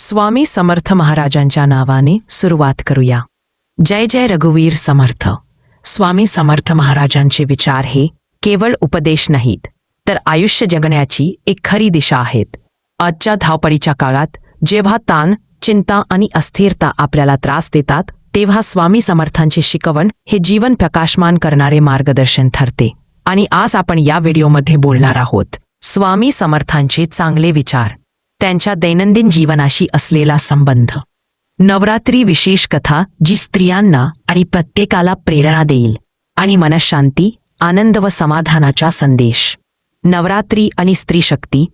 स्वामी समर्थ महाराजांच्या नावाने सुरुवात करूया. जय जय रघुवीर समर्थ. स्वामी समर्थ महाराजांचे विचार हे केवळ उपदेश नाहीत तर आयुष्य जगण्याची एक खरी दिशा आहेत. आजच्या धावपळीच्या काळात जेव्हा ताण चिंता आणि अस्थिरता आपल्याला त्रास देतात तेव्हा स्वामी समर्थांचे शिकवण हे जीवन प्रकाशमान करणारे मार्गदर्शन ठरते. आणि आज आपण या व्हिडिओमध्ये बोलणार आहोत स्वामी समर्थांचे चांगले विचार. त्यांच्या दैनंदिन जीवनाशी असलेला संबंध. नवरात्री विशेष कथा जी स्त्रियांना आणि प्रत्येकाला प्रेरणा देईल आणि मनशांती आनंद व समाधानाचा संदेश. नवरात्री आणि स्त्रीशक्ती.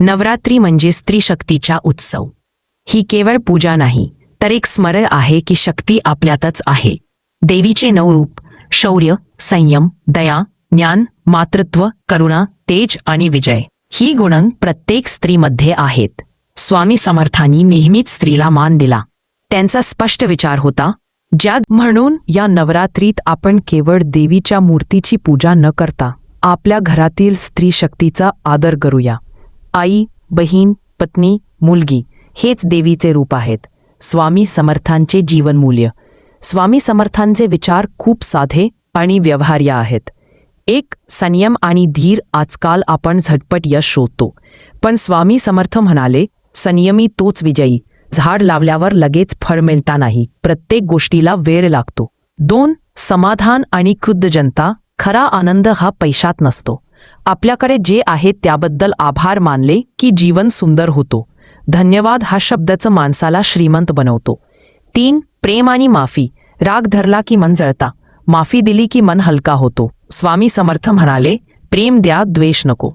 नवरात्री म्हणजे स्त्रीशक्तीचा उत्सव. ही केवळ पूजा नाही तर एक स्मरण आहे की शक्ती आपल्यातच आहे. देवीचे नऊ रूप शौर्य संयम दया ज्ञान मातृत्व करुणा तेज आणि विजय. ही गुणं प्रत्येक स्त्रीमध्ये आहेत. स्वामी समर्थांनी नेहमीच स्त्रीला मान दिला. त्यांचा स्पष्ट विचार होता जग म्हणून या नवरात्रीत आपण केवळ देवीच्या मूर्तीची पूजा न करता आपल्या घरातील स्त्री शक्तीचा आदर करूया. आई बहीण पत्नी मुलगी हेच देवीचे रूप आहेत. स्वामी समर्थांचे जीवनमूल्य. स्वामी समर्थांचे विचार खूप साधे आणि व्यवहार्य आहेत. एक संयम आणि धीर आजकाल आपण झटपट यश शोधतो. पण स्वामी समर्थ म्हणाले संयमी तोच विजयी. झाड लावल्यावर लगेच फळ मिळता नाही. प्रत्येक गोष्टीला वेळ लागतो. दोन समाधान आणि खुद्द जनता. खरा आनंद हा पैशात नसतो. आपल्याकडे जे आहे त्याबद्दल आभार मानले की जीवन सुंदर होतो. धन्यवाद हा शब्दाचं माणसाला श्रीमंत बनवतो. तीन प्रेम आणि माफी. राग धरला की मन जळता. माफी दिली की मन हलका होतो. स्वामी समर्थ म्हणाले प्रेम द्या द्वेष नको.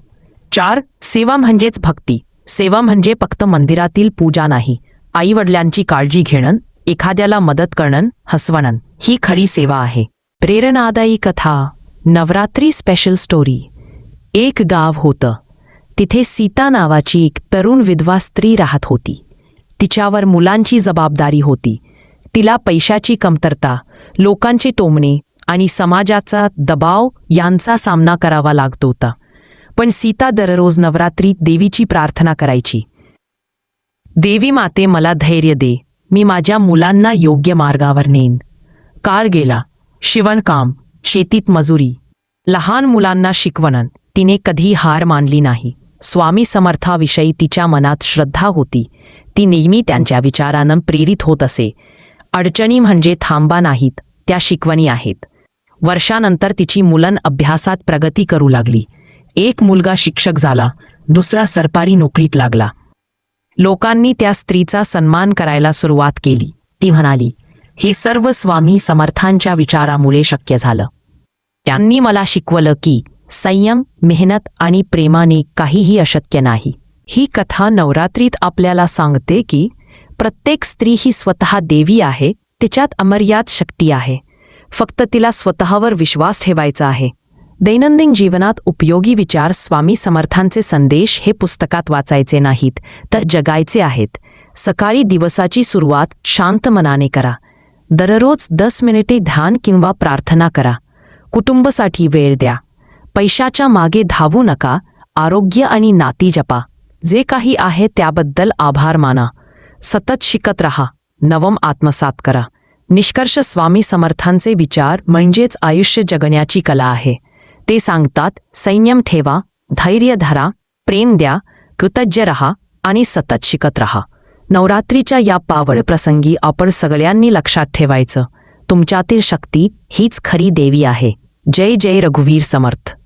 चार सेवा म्हणजेच भक्ती. सेवा म्हणजे फक्त मंदिरातील पूजा नाही. आईवडिलांची काळजी घेणं एखाद्याला मदत करणं हसवणं ही खरी सेवा आहे. प्रेरणादायी कथा. नवरात्री स्पेशल स्टोरी एक गाव होतं. तिथे सीता नावाची एक तरुण विधवा स्त्री राहत होती. तिच्यावर मुलांची जबाबदारी होती. तिला पैशाची कमतरता लोकांचे टोमणे आणि समाजाचा दबाव यांचा सामना करावा लागत होता. पण सीता दररोज नवरात्रीत देवीची प्रार्थना करायची. देवी माते मला धैर्य दे. मी माझ्या मुलांना योग्य मार्गावर नेन कार गेला. शिवणकाम. शेतीत मजुरी. लहान मुलांना शिकवणन. तिने कधी हार मानली नाही. स्वामी समर्थाविषयी तिच्या मनात श्रद्धा होती. ती नेहमी त्यांच्या विचारानं प्रेरित होत असे. अडचणी म्हणजे थांबा नाहीत. त्या शिकवणी आहेत. वर्षानंतर तिची मुलं अभ्यासात प्रगती करू लागली. एक मुलगा शिक्षक झाला दुसरा सरकारी नोकरीत लागला. लोकांनी त्या स्त्रीचा सन्मान करायला सुरुवात केली. ती म्हणाली हे सर्व स्वामी समर्थांच्या विचारामुळे शक्य झालं. त्यांनी मला शिकवलं की संयम मेहनत आणि प्रेमाने काहीही अशक्य नाही. ही कथा नवरात्रीत आपल्याला सांगते की प्रत्येक स्त्री ही स्वतः देवी आहे तिच्यात अमर्याद शक्ती आहे. फक्त तिला स्वतःवर विश्वास ठेवायचा आहे. दैनंदिन जीवनात उपयोगी विचार स्वामी समर्थांचे संदेश हे पुस्तकात वाचायचे नाहीत तर जगायचे आहेत. सकाळी दिवसाची सुरुवात शांत मनाने करा. दररोज दस मिनिटे ध्यान किंवा प्रार्थना करा. कुटुंबासाठी वेळ द्या. पैशाच्या मागे धावू नका. आरोग्य आणि नाती जपा. जे काही आहे त्याबद्दल आभार माना. सतत शिकत रहा. नवम आत्मसात करा. निष्कर्ष स्वामी समर्थांचे विचार म्हणजेच आयुष्य जगण्याची कला आहे. ते सांगतात संयम ठेवा धैर्य धरा प्रेम द्या कृतज्ञ रहा आणि सतत शिकत रहा. नवरात्रीच्या या पावळ प्रसंगी आपण सगळ्यांनी लक्षात ठेवायचं तुमच्यातील शक्ती हीच खरी देवी आहे. जय जय रघुवीर समर्थ.